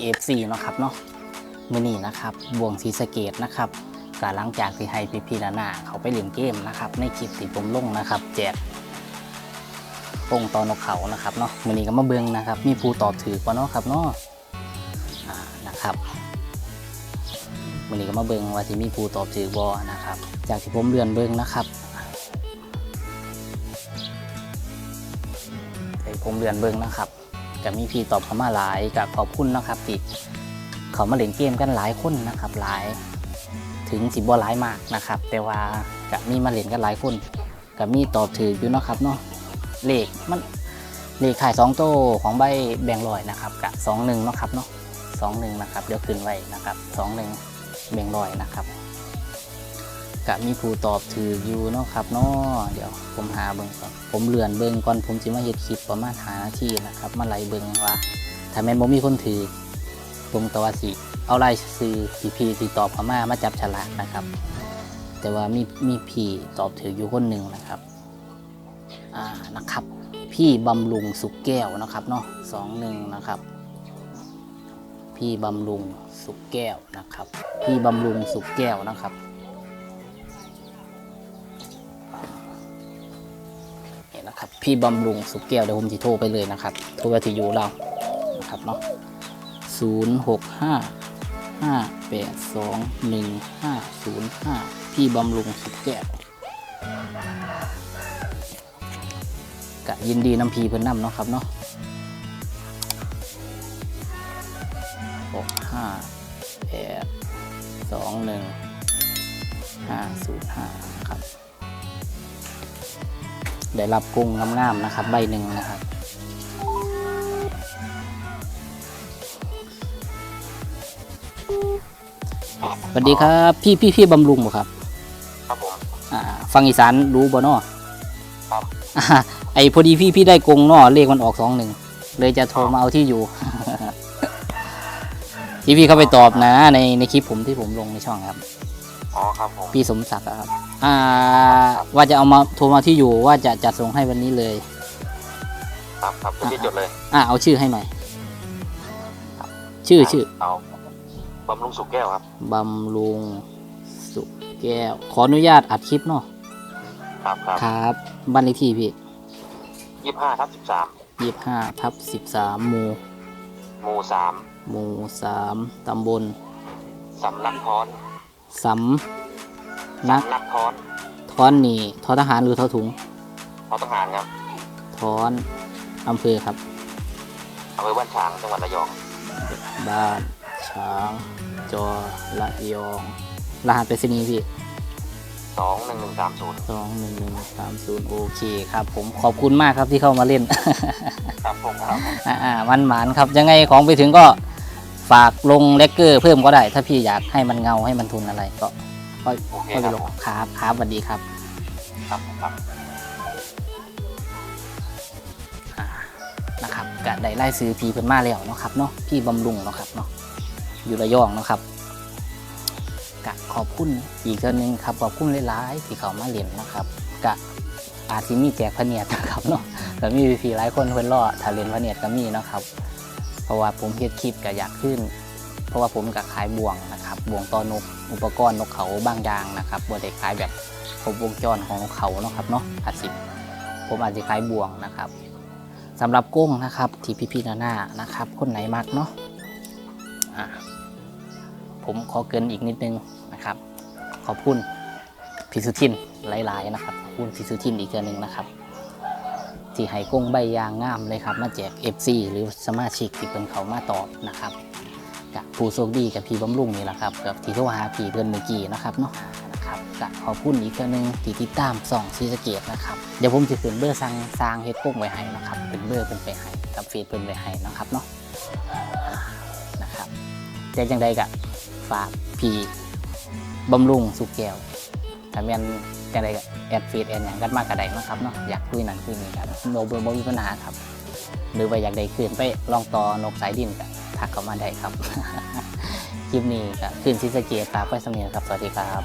เอฟซีเนาะครับเนาะมือนี้นะครับบวงศรีสเกตนะครับกาหลังจากที่ให้พี่พีนานาเขาไปเล่นเกมนะครับในคลิปที่ผมลงนะครับ แจกปงตอนกเขานะครับเนาะมือนี้ก็มาเบิงนะครับ มีผู้ตอบถือกว่าเนาะครับเนาะนะครับมือนี้ก็มาเบิงว่าที่มีผู้ตอบถือบอนะครับ จากที่ผมเลื่อนเบิงนะครับให้ผมเลื่อนเบิงนะครับ ก็มีพี่ตอบเขามาหลายกับขอบคุณนะครับที่เขามาเล่นเกมกันหลายคนนะครับหลายถึงสิบ่หลายมากนะครับ แต่ว่าก็มีมาเล่นกันหลายคนก็มีตอบถืออยู่เนาะครับเนาะเลขมันเลขขายสองโต้ของใบแบ่งลอยนะครับกับสองหนึ่งเนาะครับเนาะสองหนึ่งนะครับเดี๋ยวขึ้นไว้นะครับสองหนึ่งแบ่งลอยนะครับ ก็มีผู้ตอบถืออยู่เนาะครับเนาะเดี๋ยวผมหาเบิ่งก่อนผมเลื่อนเบิ่งก่อนผมจะมาเฮ็ดคลิปประมาณหานาทีนะครับ มาไล่เบิ่งว่าถ้าแม่นบ่มีคนถือผมก็ว่าสิเอารายซื้อพี่พีที่ตอบเข้ามามาจับฉลากนะครับ แต่ว่ามีมีพี่ตอบถืออยู่คนหนึ่งนะครับอ่านะครับ พี่บำรุงสุกแก้วนะครับเนาะสองหนึ่งนะครับพี่บำรุงสุกแก้วนะครับ พี่บำรุงสุกแก้วนะครับ นะครับพี่บำรุงสุกแก้วเดี๋ยวผมจะโทรไปเลยนะครับ โทรไปที่ยูเรานะครับเนาะศูนย์หกห้าห้าแปดสองหนึ่งห้าศูนย์ห้าพี่บำรุงสุกแก้วกะยินดีน้ำพีเพิ่นนำเนาะครับเนาะหกห้าแปดสองหนึ่งห้าศูนย์ห้าครับ ได้รับกุ้งงามๆนะครับใบหนึ่งนะครับ สวัสดีครับ พี่พี่พี่บำรุงบ่ครับ ครับผม อ่า ฟังอีสานรู้บ่เนาะครับอ่าไอพอดีพี่พี่ได้กงเนาะเลขมันออกสองหนึ่งเลยจะโทรมาเอาที่อยู่ ที่พี่เข้าไปตอบนะ ในในคลิปผมที่ผมลงในช่องครับ อ๋อครับผม พี่สมศักดิ์อะครับ อ่า ว่าจะเอามาโทรมาที่อยู่ว่าจะจัดส่งให้วันนี้เลย ครับครับคุณพี่จดเลย อ่าเอาชื่อให้หน่อย ชื่อชื่อเอาบำรุงสุกแก้วครับบำรุงสุขแก้ว ขออนุญาตอัดคลิปเนาะครับครับครับบ้านเลขที่พี่ยี่ห้าทับสิบสามยี่ห้าทับสิบสามหมู่หมู่สามหมู่สามตำบลสำนักทอนสำ นักสำนักทอนท้อนนี่ทอทหารหรือทอถุงเขาต้องหารครับท้อนอำเภอครับอำเภอบ้านฉางจังหวัดระยองบ้านช้างจอระยองรหัสไปรษณีย์พี่สองหนึ่งหนึ่งสามศูนย์สองหนึ่งหนึ่งสามศูนย์โอเคครับ ผมขอบคุณมากครับที่เข้ามาเล่น ครับผมครับอ่าๆมันหมานครับ ยังไงของไปถึงก็ฝากลงเลกเกอร์เพิ่มก็ได้ ถ้าพี่อยากให้มันเงาให้มันทุนอะไรก็ ก็โอเคก็คไปรับลงผมครับครับสวัสดีครับครับผมครับนะครับก็ได้ไล่ซื้อพี่เพิ่นมาแล้วเนาะครับเนาะพี่บำรุงเนาะครับเนาะอยู่ระยองเนาะครับกะขอบคุณอีกเทื่อนึงครับขอบคุณหลายๆที่เขามาเล่นนะครับกะอาจสิมีแจกพะเนียดนะครับเนาะก็มีพี่ๆหลายคนเพิ่นรอถ้าเล่นพะเนียดก็มีเนาะครับ เพราะว่าผมเฮ็ดคลิปก็อยากขึ้นเพ ราะว่าผมก็ขายบ่วงนะครับบ่วงต่อนกอุปกรณ์นกเขาบางอย่างนะครับบ่ได้ขายแบบครบวงจรของนกเขาเนาะครับเนาะอาจสิผมอาจจะขายบ่วงนะครับสำหรับกุ้งนะครับที่พี่ๆนานานะครับ คนไหนมักเนาะะผมขอเกินอีกนิดนึงนะครับ ขอบคุณพิสุทินหลายๆนะครับขอบคุณพิสุทินอีกเทือหนึงนะครับที่ให้กุ้งใบยางงามเลยครับ มาแจก FC หรือสมาชิกที่เพิ่นเขามาตอบนะครับ กับผู้โชคดีกับพี่บำรุงนี่แหละครับกับที่โทรหาพี่เพื่อนเมื่อกี้นะครับเนาะนะครับกับขอบคุณอีกเทื่อหนึงที่ติดตามส่องซีสเกตนะครับเดี๋ยวผมจะขึ้นเบอร์สั่งสร้างเฮ็ดกุ้งไว้ให้นะครับเป็นเบอร์เพิ่นไปให้กับเฟซเพิ่นไปให้นะครับเนาะนะครับแต่จังใดก็ฝากพี่บำรุงสุกแก้วถ้าแม่นจังใดก็แอดเฟซแอดหยังกันมากก็ไดนะครับเนาะอยากคุยนั่นคุยนี่กันโนเบอร์บ่มีปัญหาครับหรือว่าอยากได้คืนไปลองต่อนกสายดินก็ ทักเข้ามาได้ครับ คลิปนี้ก็คืนซิสเกตฝากไว้สำเนียงครับ สวัสดีครับ